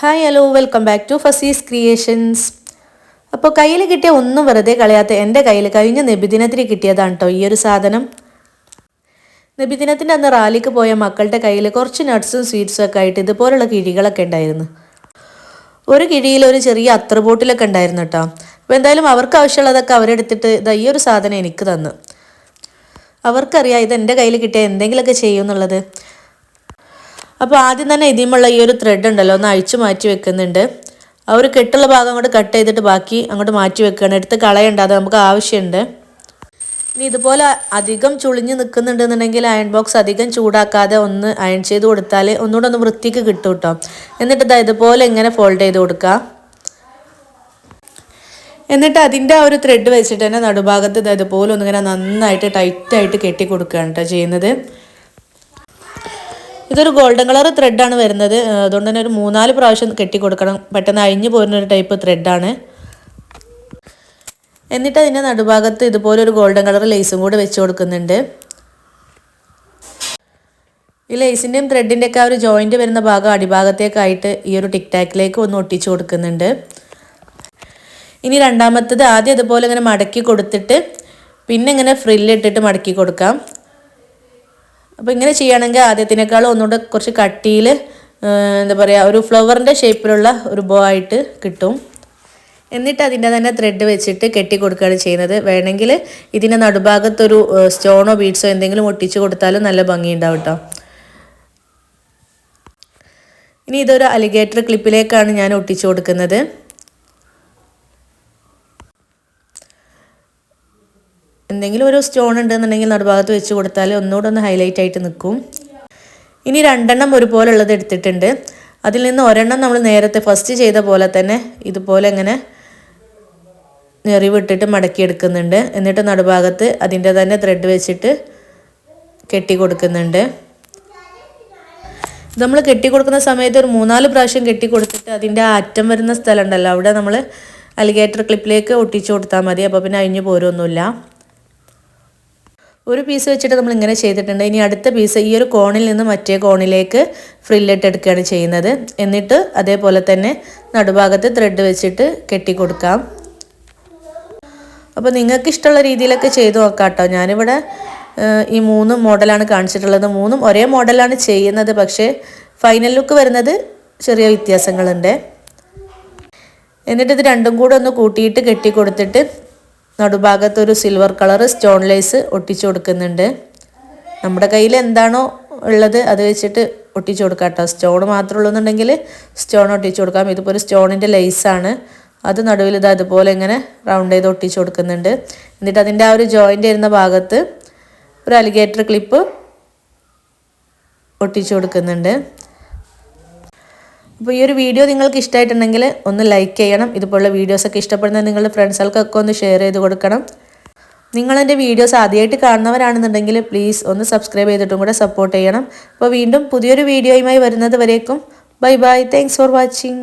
Hi hello welcome back to Fazis creations അപ്പോൾ കയ്യിൽ കിട്ടിയ ഒന്നും വെറുതെ കളയാത്ത എന്റെ കയ്യിൽ കഴിഞ്ഞ നബിദിനത്തിന് കിട്ടിയതാണ് കേട്ടോ ഈ ഒരു സാധനം. നബിദിനത്തിന്റെ അന്ന് റാലിക്ക് പോയ മക്കളുടെ കയ്യിൽ കുറച്ച് നട്ട്സും സ്വീറ്റ്സും ഒക്കെ ആയിട്ട് ഇതുപോലുള്ള കിഴികളൊക്കെ ഉണ്ടായിരുന്നു. ഒരു കിഴിയിൽ ഒരു ചെറിയ അത്ര ബോട്ടിലൊക്കെ ഉണ്ടായിരുന്നു കേട്ടോ അപ്പോൾ എന്തായാലും അവർക്ക് ആവശ്യമുള്ളതൊക്കെ അവരെടുത്തിട്ട് ഇതാ ഈ ഒരു സാധനം എനിക്ക് തന്നു. അവർക്കറിയാം ഇത് എന്റെ കയ്യിൽ കിട്ടിയ എന്തെങ്കിലുമൊക്കെ ചെയ്യും എന്നുള്ളത്. അപ്പോൾ ആദ്യം തന്നെ ഇതിമുള്ള ഈ ഒരു ത്രെഡ് ഉണ്ടല്ലോ ഒന്ന് അഴിച്ചു മാറ്റി വെക്കുന്നുണ്ട്. ആ ഒരു കെട്ടുള്ള ഭാഗം അങ്ങോട്ട് കട്ട് ചെയ്തിട്ട് ബാക്കി അങ്ങോട്ട് മാറ്റി വെക്കുകയാണ്. എടുത്ത് കളയണ്ട അത് നമുക്ക് ആവശ്യമുണ്ട്. ഇനി ഇതുപോലെ അധികം ചുളിഞ്ഞ് നിൽക്കുന്നുണ്ടെന്നുണ്ടെങ്കിൽ അയൺ ബോക്സ് അധികം ചൂടാക്കാതെ ഒന്ന് അയൺ ചെയ്ത് കൊടുത്താൽ ഒന്നുകൂടെ ഒന്ന് വൃത്തിക്ക് കിട്ടും കേട്ടോ എന്നിട്ട് ഇതാ ഇതുപോലെ എങ്ങനെ ഫോൾഡ് ചെയ്ത് കൊടുക്കുക എന്നിട്ട് അതിന്റെ ആ ഒരു ത്രെഡ് വെച്ചിട്ട് തന്നെ നടുഭാഗത്ത് ഇതാ ഇതുപോലെ ഒന്നിങ്ങനെ നന്നായിട്ട് ടൈറ്റായിട്ട് കെട്ടി കൊടുക്കുകയാണ് കേട്ടോ ചെയ്യുന്നത്. ഇതൊരു ഗോൾഡൻ കളർ ത്രെഡാണ് വരുന്നത്. അതുകൊണ്ട് തന്നെ ഒരു മൂന്നാൽ പ്രാവശ്യം കെട്ടി കൊടുക്കണം പെട്ടെന്ന് അഴിഞ്ഞു പോരുന്ന ഒരു ടൈപ്പ് ത്രെഡാണ് എന്നിട്ട് അതിന്റെ നടുഭാഗത്ത് ഇതുപോലെ ഒരു ഗോൾഡൻ കളർ ലേസും കൂടെ വെച്ച് കൊടുക്കുന്നുണ്ട്. ഈ ലേസിന്റെയും ത്രെഡിന്റെ ഒക്കെ ആ ഒരു ജോയിന്റ് വരുന്ന ഭാഗം അടിഭാഗത്തേക്കായിട്ട് ഈ ഒരു ടിക് ടാക്കിലേക്ക് ഒന്ന് ഒട്ടിച്ചു കൊടുക്കുന്നുണ്ട്. ഇനി രണ്ടാമത്തത് ആദ്യം അതുപോലെ ഇങ്ങനെ മടക്കി കൊടുത്തിട്ട് പിന്നെ ഇങ്ങനെ ഫ്രില്ലിട്ടിട്ട് മടക്കി കൊടുക്കാം. അപ്പോൾ ഇങ്ങനെ ചെയ്യുകയാണെങ്കിൽ ആദ്യത്തിനേക്കാളും ഒന്നുകൂടെ കുറച്ച് കട്ടിയിൽ എന്താ പറയുക ഒരു ഫ്ലവറിന്റെ ഷേപ്പിലുള്ള ഒരു ബോ ആയിട്ട് കിട്ടും. എന്നിട്ട് അതിന്റെ തന്നെ ത്രെഡ് വെച്ചിട്ട് കെട്ടി കൊടുക്കുകയാണ് ചെയ്യുന്നത്. വേണമെങ്കിൽ ഇതിന്റെ നടുഭാഗത്തൊരു സ്റ്റോണോ ബീഡ്സോ എന്തെങ്കിലും ഒട്ടിച്ച് കൊടുത്താലും നല്ല ഭംഗിയുണ്ടാവും കേട്ടോ ഇനി ഇതൊരു അലിഗേറ്റർ ക്ലിപ്പിലേക്കാണ് ഞാൻ ഒട്ടിച്ചു കൊടുക്കുന്നത്. എന്തെങ്കിലും ഒരു സ്റ്റോൺ ഉണ്ടെന്നുണ്ടെങ്കിൽ നടുഭാഗത്ത് വെച്ച് കൊടുത്താൽ ഒന്നുകൂടെ ഒന്ന് ഹൈലൈറ്റ് ആയിട്ട് നിൽക്കും. ഇനി രണ്ടെണ്ണം ഒരുപോലെ ഉള്ളത് എടുത്തിട്ടുണ്ട്. അതിൽ നിന്ന് ഒരെണ്ണം നമ്മൾ നേരത്തെ ഫസ്റ്റ് ചെയ്ത പോലെ തന്നെ ഇതുപോലെ ഇങ്ങനെ നെറിവിട്ടിട്ട് മടക്കി എടുക്കുന്നുണ്ട്. എന്നിട്ട് നടുഭാഗത്ത് അതിന്റെ തന്നെ ത്രെഡ് വെച്ചിട്ട് കെട്ടി കൊടുക്കുന്നുണ്ട്. നമ്മൾ കെട്ടി കൊടുക്കുന്ന സമയത്ത് ഒരു മൂന്നാൽ പ്രാവശ്യം കെട്ടി കൊടുത്തിട്ട് അതിന്റെ അറ്റം വരുന്ന സ്ഥലമുണ്ടല്ലോ. അവിടെ നമ്മൾ അലിഗേറ്റർ ക്ലിപ്പിലേക്ക് ഒട്ടിച്ചു കൊടുത്താൽ മതി. അപ്പോൾ പിന്നെ അഴിഞ്ഞു പോരൊന്നുമില്ല ഒരു പീസ് വെച്ചിട്ട് നമ്മൾ ഇങ്ങനെ ചെയ്തിട്ടുണ്ട്. ഇനി അടുത്ത പീസ് ഈ ഒരു കോണിൽ നിന്ന് മറ്റേ കോണിലേക്ക് ഫ്രില്ലിട്ട് എടുക്കുകയാണ് ചെയ്യുന്നത്. എന്നിട്ട് അതേപോലെ തന്നെ നടുഭാഗത്ത് ത്രെഡ് വെച്ചിട്ട് കെട്ടി കൊടുക്കാം അപ്പോൾ നിങ്ങൾക്ക് ഇഷ്ടമുള്ള രീതിയിലൊക്കെ ചെയ്ത് നോക്കാം കേട്ടോ ഞാനിവിടെ ഈ മൂന്ന് മോഡലാണ് കാണിച്ചിട്ടുള്ളത്. മൂന്നും ഒരേ മോഡലാണ് ചെയ്യുന്നത്. പക്ഷേ ഫൈനൽ ലുക്ക് വരുന്നത് ചെറിയ വ്യത്യാസങ്ങളുണ്ട്. എന്നിട്ട് ഇത് രണ്ടും കൂടെ ഒന്ന് കൂട്ടിയിട്ട് കെട്ടി കൊടുത്തിട്ട് നടുഭാഗത്ത് ഒരു സിൽവർ കളർ സ്റ്റോൺ ലേസ് ഒട്ടിച്ചു കൊടുക്കുന്നുണ്ട്. നമ്മുടെ കയ്യിൽ എന്താണോ ഉള്ളത് അത് വെച്ചിട്ട് ഒട്ടിച്ചു കൊടുക്കാം കേട്ടോ. സ്റ്റോൺ മാത്രമേ ഉള്ളൂന്നുണ്ടെങ്കിൽ സ്റ്റോൺ ഒട്ടിച്ചു കൊടുക്കാം. ഇതിപ്പോൾ ഒരു സ്റ്റോണിന്റെ ലേസാണ് അത് നടുവിൽ ഇത് അതുപോലെ ഇങ്ങനെ റൗണ്ട് ചെയ്ത് ഒട്ടിച്ചു കൊടുക്കുന്നുണ്ട്. എന്നിട്ട് അതിന്റെ ആ ഒരു ജോയിന്റ് വരുന്ന ഭാഗത്ത് ഒരു അലിഗേറ്റർ ക്ലിപ്പ് ഒട്ടിച്ചു കൊടുക്കുന്നുണ്ട്. അപ്പോൾ ഈ ഒരു വീഡിയോ നിങ്ങൾക്ക് ഇഷ്ടമായിട്ടുണ്ടെങ്കിൽ ഒന്ന് ലൈക്ക് ചെയ്യണം. ഇതുപോലുള്ള വീഡിയോസൊക്കെ ഇഷ്ടപ്പെടുന്ന നിങ്ങളുടെ ഫ്രണ്ട്സുകൾക്കൊക്കെ ഒന്ന് ഷെയർ ചെയ്ത് കൊടുക്കണം. നിങ്ങളെന്റെ വീഡിയോസ് ആദ്യമായിട്ട് കാണുന്നവരാണെന്നുണ്ടെങ്കിൽ പ്ലീസ് ഒന്ന് സബ്സ്ക്രൈബ് ചെയ്തിട്ടും കൂടെ സപ്പോർട്ട് ചെയ്യണം. അപ്പോൾ വീണ്ടും പുതിയൊരു വീഡിയോയുമായി വരുന്നത് വരേക്കും. Bye bye thanks for watching